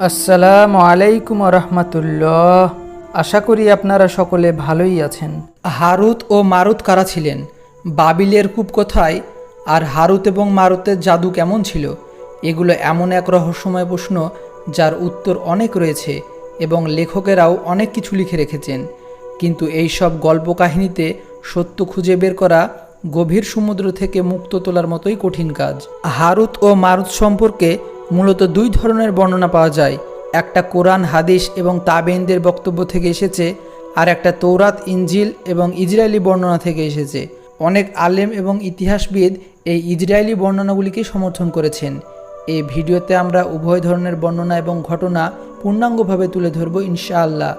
আসসালামু আলাইকুম রহমতুল্লাহ। আশা করি আপনারা সকলে ভালোই আছেন। হারুত ও মারুত কারা ছিলেন? বাবিলের কূপকথায় আর হারুত এবং মারুতের জাদু কেমন ছিল? এগুলো এমন এক রহস্যময় প্রশ্ন যার উত্তর অনেক রয়েছে এবং লেখকেরাও অনেক কিছু লিখে রেখেছেন। কিন্তু এই সব গল্প কাহিনীতে সত্য খুঁজে বের করা গভীর সমুদ্র থেকে মুক্ত তোলার মতোই কঠিন কাজ। হারুত ও মারুত সম্পর্কে মূলত দুই ধরনের বর্ণনা পাওয়া যায়। একটা কোরআন, হাদিস এবং তাবেইনদের বক্তব্য থেকে এসেছে আর একটা তৌরাত ইঞ্জিল এবং ইজরায়েলি বর্ণনা থেকে এসেছে। অনেক আলেম এবং ইতিহাসবিদ এই ইজরায়েলি বর্ণনাগুলিকে সমর্থন করেছেন। এই ভিডিওতে আমরা উভয় ধরনের বর্ণনা এবং ঘটনা পূর্ণাঙ্গভাবে তুলে ধরব ইনশাআল্লাহ।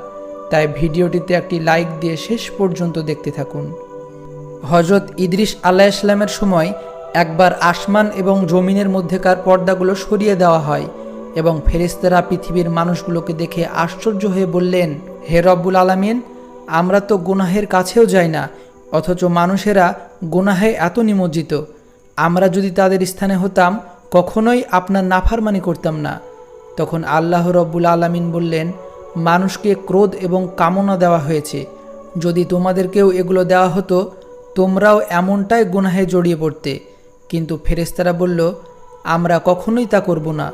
তাই ভিডিওটিতে একটি লাইক দিয়ে শেষ পর্যন্ত দেখতে থাকুন। হজরত ইদ্রিস আল্লাহ ইসলামের সময় একবার আসমান এবং জমিনের মধ্যেকার পর্দাগুলো সরিয়ে দেওয়া হয় এবং ফেরেস্তারা পৃথিবীর মানুষগুলোকে দেখে আশ্চর্য হয়ে বললেন, হে রব্বুল আলামিন, আমরা তো গুনাহের কাছেও যাই না, অথচ মানুষেরা গুনাহে এত নিমজ্জিত। আমরা যদি তাদের স্থানে হতাম, কখনোই আপনার নাফারমানি করতাম না। তখন আল্লাহ রব্বুল আলামিন বললেন, মানুষকে ক্রোধ এবং কামনা দেওয়া হয়েছে। যদি তোমাদেরকেও এগুলো দেওয়া হতো, তোমরাও এমনটাই গুনাহে জড়িয়ে পড়তে। কিন্তু ফেরেস্তারা বলল, আমরা কখনোই তা করব না।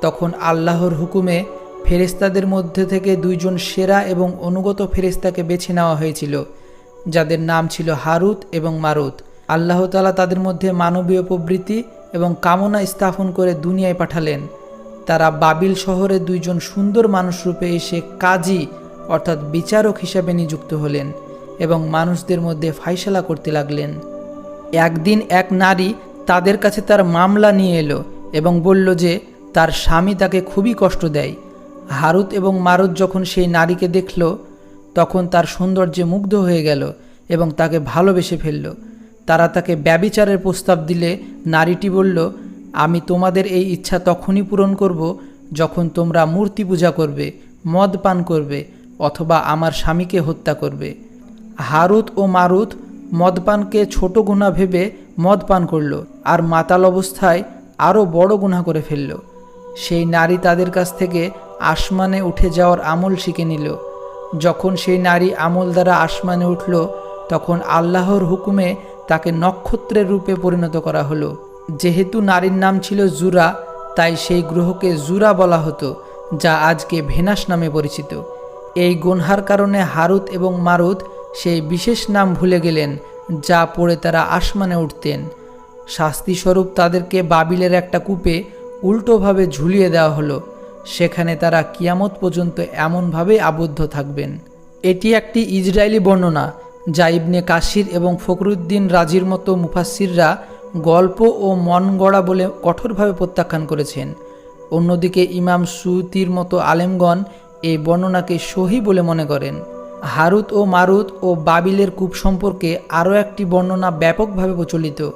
তখন আল্লাহর হুকুমে ফেরেস্তাদের মধ্যে থেকে দুইজন সেরা এবং অনুগত ফেরেস্তাকে বেছে নেওয়া হয়েছিল, যাদের নাম ছিল হারুত এবং মারুত। আল্লাহ তালা তাদের মধ্যে মানবীয় প্রবৃত্তি এবং কামনা স্থাপন করে দুনিয়ায় পাঠালেন। তারা বাবিল শহরে দুইজন সুন্দর মানুষরূপে এসে কাজী, অর্থাৎ বিচারক হিসাবে নিযুক্ত হলেন এবং মানুষদের মধ্যে ফাইসলা করতে লাগলেন। একদিন এক নারী তাদের কাছে তার মামলা নিয়ে এলো এবং বলল যে তার স্বামী তাকে খুবই কষ্ট দেয়। হারুত এবং মারুত যখন সেই নারীকে দেখল, তখন তার সৌন্দর্যে মুগ্ধ হয়ে গেল এবং তাকে ভালোবেসে ফেলল। তারা তাকে ব্যবিচারের প্রস্তাব দিলে নারীটি বলল, আমি তোমাদের এই ইচ্ছা তখনই পূরণ করব যখন তোমরা মূর্তি পূজা করবে, মদ পান করবে অথবা আমার স্বামীকে হত্যা করবে। হারুত ও মারুত মদপানকে ছোট গুণা ভেবে মদ পান করল আর মাতাল অবস্থায় আরও বড় গুণা করে ফেলল। সেই নারী তাদের কাছ থেকে আসমানে উঠে যাওয়ার আমল শিখে নিল। যখন সেই নারী আমল দ্বারা আসমানে উঠল, তখন আল্লাহর হুকুমে তাকে নক্ষত্রের রূপে পরিণত করা হলো। যেহেতু নারীর নাম ছিল জুরা, তাই সেই গ্রহকে জুরা বলা হতো, যা আজকে ভেনাস নামে পরিচিত। এই গুনহার কারণে হারুত এবং মারুত সেই বিশেষ নাম ভুলে গেলেন, যা পড়ে তারা আসমানে উঠতেন। শাস্তিস্বরূপ তাদেরকে বাবিলের একটা কূপে উল্টোভাবে ঝুলিয়ে দেওয়া হলো। সেখানে তারা কিয়ামত পর্যন্ত এমনভাবে আবদ্ধ থাকবেন। এটি একটি ইসরায়েলি বর্ণনা, যা ইবনে কাশির এবং ফখরুদ্দিন রাজির মতো মুফাসিররা গল্প ও মন গড়া বলে কঠোরভাবে প্রত্যাখ্যান করেছেন। অন্যদিকে ইমাম সুতির মতো আলেমগণ এই বর্ণনাকে সহি বলে মনে করেন। হারুত ও মারুত ও বাবিলের কূপ সম্পর্কে আরও একটি বর্ণনা ব্যাপকভাবে প্রচলিত,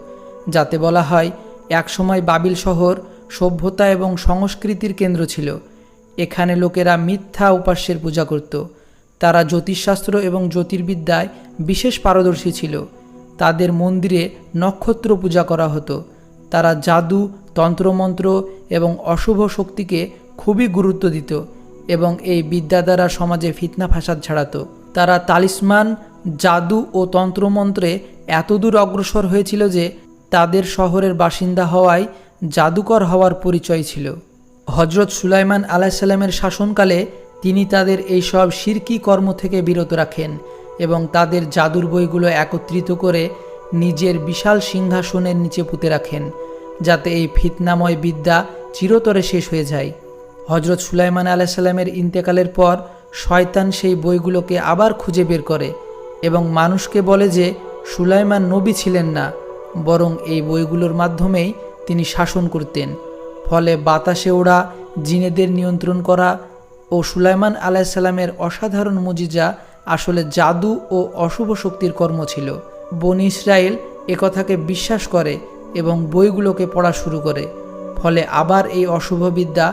যাতে বলা হয়, একসময় বাবিল শহর সভ্যতা এবং সংস্কৃতির কেন্দ্র ছিল। এখানে লোকেরা মিথ্যা উপাস্যের পূজা করত। তারা জ্যোতিষশাস্ত্র এবং জ্যোতির্বিদ্যায় বিশেষ পারদর্শী ছিল। তাদের মন্দিরে নক্ষত্র পূজা করা হতো। তারা জাদু, তন্ত্রমন্ত্র এবং অশুভ শক্তিকে খুবই গুরুত্ব দিত। এবং এই বিদ্যা দ্বারা সমাজে ফিতনা ফাসাদ ছাড়াতো। তারা তালিসমান, জাদু ও তন্ত্রমন্ত্রে এতদূর অগ্রসর হয়েছিল যে তাদের শহরের বাসিন্দা হওয়ায় জাদুকর হওয়ার পরিচয় ছিল। হজরত সুলাইমান আলাইসাল্লামের শাসনকালে তিনি তাদের এই সব শিরকি কর্ম থেকে বিরত রাখেন এবং তাদের জাদুর বইগুলো একত্রিত করে নিজের বিশাল সিংহাসনের নিচে পুঁতে রাখেন, যাতে এই ফিতনাময় বিদ্যা চিরতরে শেষ হয়ে যায়। হজরত সুলাইমান আলাইসাল্লামের ইন্তেকালের পর শয়তান সেই বইগুলোকে আবার খুঁজে বের করে এবং মানুষকে বলে যে, সুলাইমান নবী ছিলেন না, বরং এই বইগুলোর মাধ্যমেই তিনি শাসন করতেন। ফলে বাতাসে ওড়া, জিনেদের নিয়ন্ত্রণ করা ও সুলাইমান আলাইসাল্লামের অসাধারণ মুজিজা আসলে জাদু ও অশুভ শক্তির কর্ম ছিল। বনি ইসরায়েল একথাকে বিশ্বাস করে এবং বইগুলোকে পড়া শুরু করে। ফলে আবার এই অশুভ বিদ্যা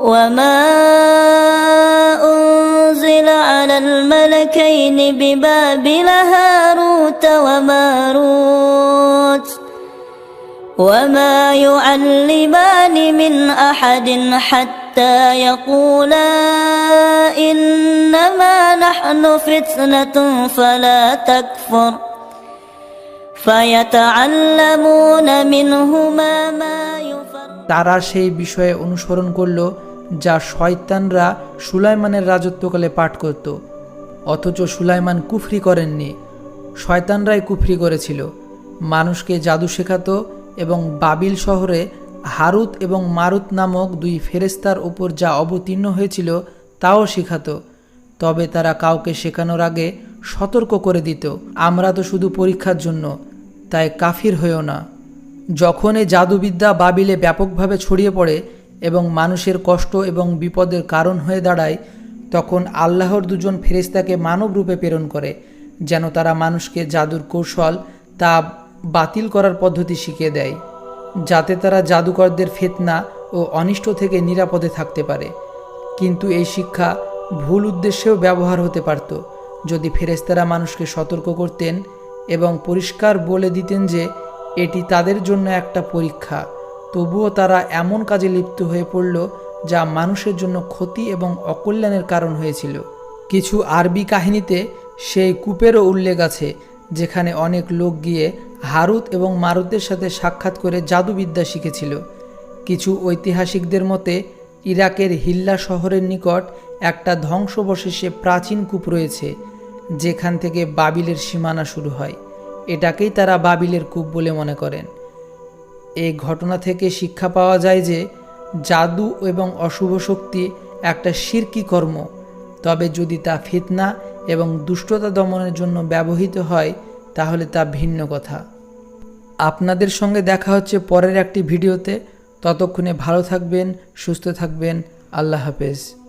وما أنزل على الملكين ببابل هاروت وماروت وما يعلمان من أحد حتى يقولا إنما نحن فتنة فلا تكفر فيتعلمون منهما ما يفرق তারা সেই বিষয়ে অনুসরণ করল যা শয়তানরা সুলাইমানের রাজত্বকালে পাঠ করত। অথচ সুলাইমান কুফরি করেননি। শয়তানরাই কুফরি করেছিল। মানুষকে জাদু শেখাতো এবং বাবিল শহরে হারুত এবং মারুত নামক দুই ফেরেস্তার ওপর যা অবতীর্ণ হয়েছিল, তাও শেখাতো। তবে তারা কাউকে শেখানোর আগে সতর্ক করে দিত। আমরা তো শুধু পরীক্ষার জন্য, তাই কাফির হয়েও না। যখন এই জাদুবিদ্যা বাবিলে ব্যাপকভাবে ছড়িয়ে পড়ে এবং মানুষের কষ্ট এবং বিপদের কারণ হয়ে দাঁড়ায়, তখন আল্লাহর দুজন ফেরেস্তাকে মানব রূপে প্রেরণ করে, যেন তারা মানুষকে জাদুর কৌশল তা বাতিল করার পদ্ধতি শিখিয়ে দেয়, যাতে তারা জাদুকরদের ফেতনা ও অনিষ্ট থেকে নিরাপদে থাকতে পারে। কিন্তু এই শিক্ষা ভুল উদ্দেশ্যেও ব্যবহার হতে পারত। যদি ফেরেস্তারা মানুষকে সতর্ক করতেন এবং পরিষ্কার বলে দিতেন যে, এটি তাদের জন্য একটা পরীক্ষা তবুও তারা এমন কাজে লিপ্ত হয়ে পড়ল যা মানুষের জন্য ক্ষতি এবং অকল্যাণের কারণ হয়েছিল। কিছু আরবি কাহিনীতে সেই কূপেরও উল্লেখ আছে, যেখানে অনেক লোক গিয়ে হারুত এবং মারুতের সাথে সাক্ষাৎ করে জাদুবিদ্যা শিখেছিল। কিছু ঐতিহাসিকদের মতে, ইরাকের হিল্লা শহরের নিকট একটা ধ্বংসবশেষে প্রাচীন কূপ রয়েছে, যেখান থেকে বাবিলের সীমানা শুরু হয়। এটাকেই তারা বাবিলের কূপ বলে মনে করেন। এই ঘটনা থেকে শিক্ষা পাওয়া যায় যে জাদু এবং অশুভ শক্তি একটা শিরকি কর্ম। তবে যদি তা ফিতনা এবং দুষ্টতা দমনের জন্য ব্যবহৃত হয়, তাহলে তা ভিন্ন কথা। আপনাদের সঙ্গে দেখা হচ্ছে পরের একটি ভিডিওতে। ততক্ষণে ভালো থাকবেন, সুস্থ থাকবেন। আল্লাহ হাফেজ।